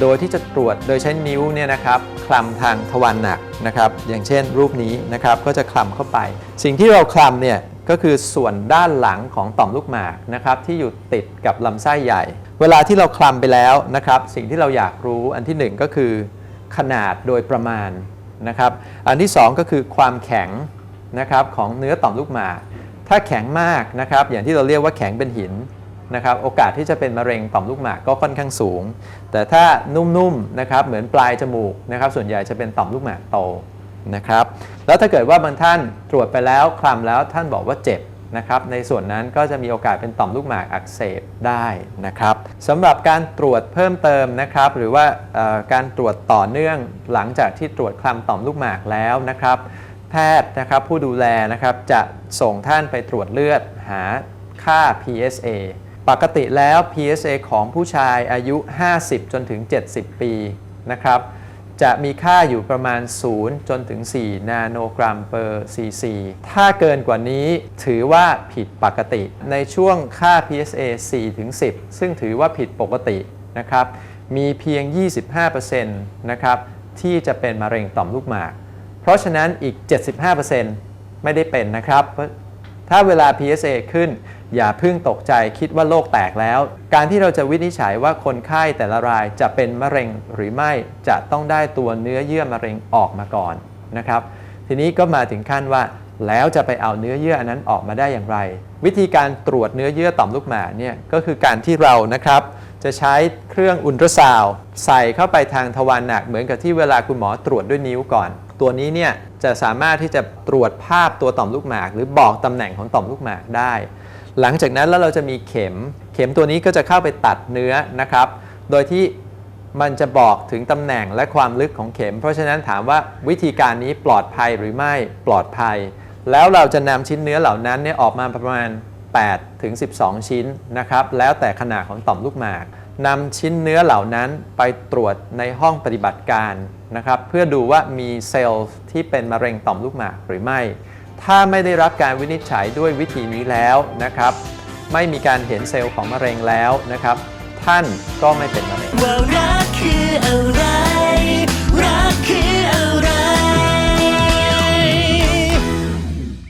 โดยที่จะตรวจโดยใช้นิ้วเนี่ยนะครับคลำทางทวารหนักนะครับอย่างเช่นรูปนี้นะครับก็จะคลำเข้าไป สิ่งที่เราคลำเนี่ยก็คือส่วนด้านหลังของต่อมลูกหมากนะครับที่อยู่ติดกับลำไส้ใหญ่ เวลาที่เราคลำไปแล้วนะครับสิ่งที่เราอยากรู้อันที่หนึ่งก็คือขนาดโดยประมาณนะครับอันที่สองก็คือความแข็งนะครับของเนื้อต่อมลูกหมาก ถ้าแข็งมากนะครับอย่างที่เราเรียกว่าแข็งเป็นหิน นะครับโอกาสที่จะเป็นมะเร็งต่อมลูกหมากก็ค่อนข้างสูง แต่ถ้านุ่มๆนะครับเหมือนปลายจมูกนะครับส่วนใหญ่จะเป็นต่อมลูกหมากโตนะครับแล้วถ้าเกิดว่าบางท่านตรวจไปแล้วคลำแล้วท่านบอกว่าเจ็บนะครับในส่วนนั้นก็จะมีโอกาสเป็นต่อมลูกหมากอักเสบได้นะครับสำหรับการตรวจเพิ่มเติมนะครับหรือว่าการตรวจต่อเนื่องหลังจากที่ตรวจคลำต่อมลูกหมากแล้วนะครับ แพทย์นะครับผู้ดูแลนะครับจะส่งท่านไปตรวจเลือดหาค่า PSA ปกติแล้ว PSA ของผู้ชายอายุ 50 จนถึง 70 ปีนะครับจะมีค่าอยู่ประมาณ 0 จนถึง 4 นาโนกรัมเปอร์ซีซี ถ้าเกินกว่านี้ถือว่าผิดปกติ ในช่วงค่า PSA 4 ถึง 10 ซึ่งถือว่าผิดปกตินะครับ มีเพียง 25%นะครับที่จะเป็นมะเร็งต่อมลูกหมาก เพราะฉะนั้นอีก 75%ไม่ได้เป็นนะครับ ถ้าเวลา PSA ขึ้น อย่าเพิ่งตกใจคิดว่าโรคแตกแล้ว การที่เราจะวินิจฉัยว่าคนไข้แต่ละรายจะเป็นมะเร็งหรือไม่จะต้องได้ตัวเนื้อเยื่อมะเร็งออกมาก่อนนะครับทีนี้ก็มาถึงขั้นว่าแล้วจะไปเอาเนื้อเยื่ออันนั้นออกมาได้อย่างไร วิธีการตรวจเนื้อเยื่อต่อมลูกหมากเนี่ยก็คือการที่เรานะครับจะใช้เครื่องอุลตราซาวใส่เข้าไปทางทวารหนักเหมือนกับที่เวลาคุณหมอตรวจด้วยนิ้วก่อน ตัวนี้เนี่ย จะสามารถที่จะตรวจภาพตัวต่อมลูกหมาก หรือบอกตำแหน่งของต่อมลูกหมากได้ หลังจากนั้นแล้วเราจะมีเข็ม เข็มตัวนี้ก็จะเข้าไปตัดเนื้อนะครับ โดยที่มันจะบอกถึงตำแหน่งและความลึกของเข็ม เพราะฉะนั้นถามว่าวิธีการนี้ปลอดภัยหรือไม่ปลอดภัย แล้วเราจะนำชิ้นเนื้อเหล่านั้นเนี่ยออกมาประมาณ8ถึง12 ชิ้นนะครับ แล้วแต่ขนาดของต่อมลูกหมาก นำชิ้นเนื้อเหล่านั้นไปตรวจในห้องปฏิบัติการนะครับ เพื่อดูว่ามีเซลล์ที่เป็นมะเร็งต่อมลูกหมากหรือไม่ ถ้าไม่ได้รับการวินิจฉัยด้วยวิธีนี้แล้วนะครับ ไม่มีการเห็นเซลล์ของมะเร็งแล้วนะครับ ท่านก็ไม่เป็นมะเร็ง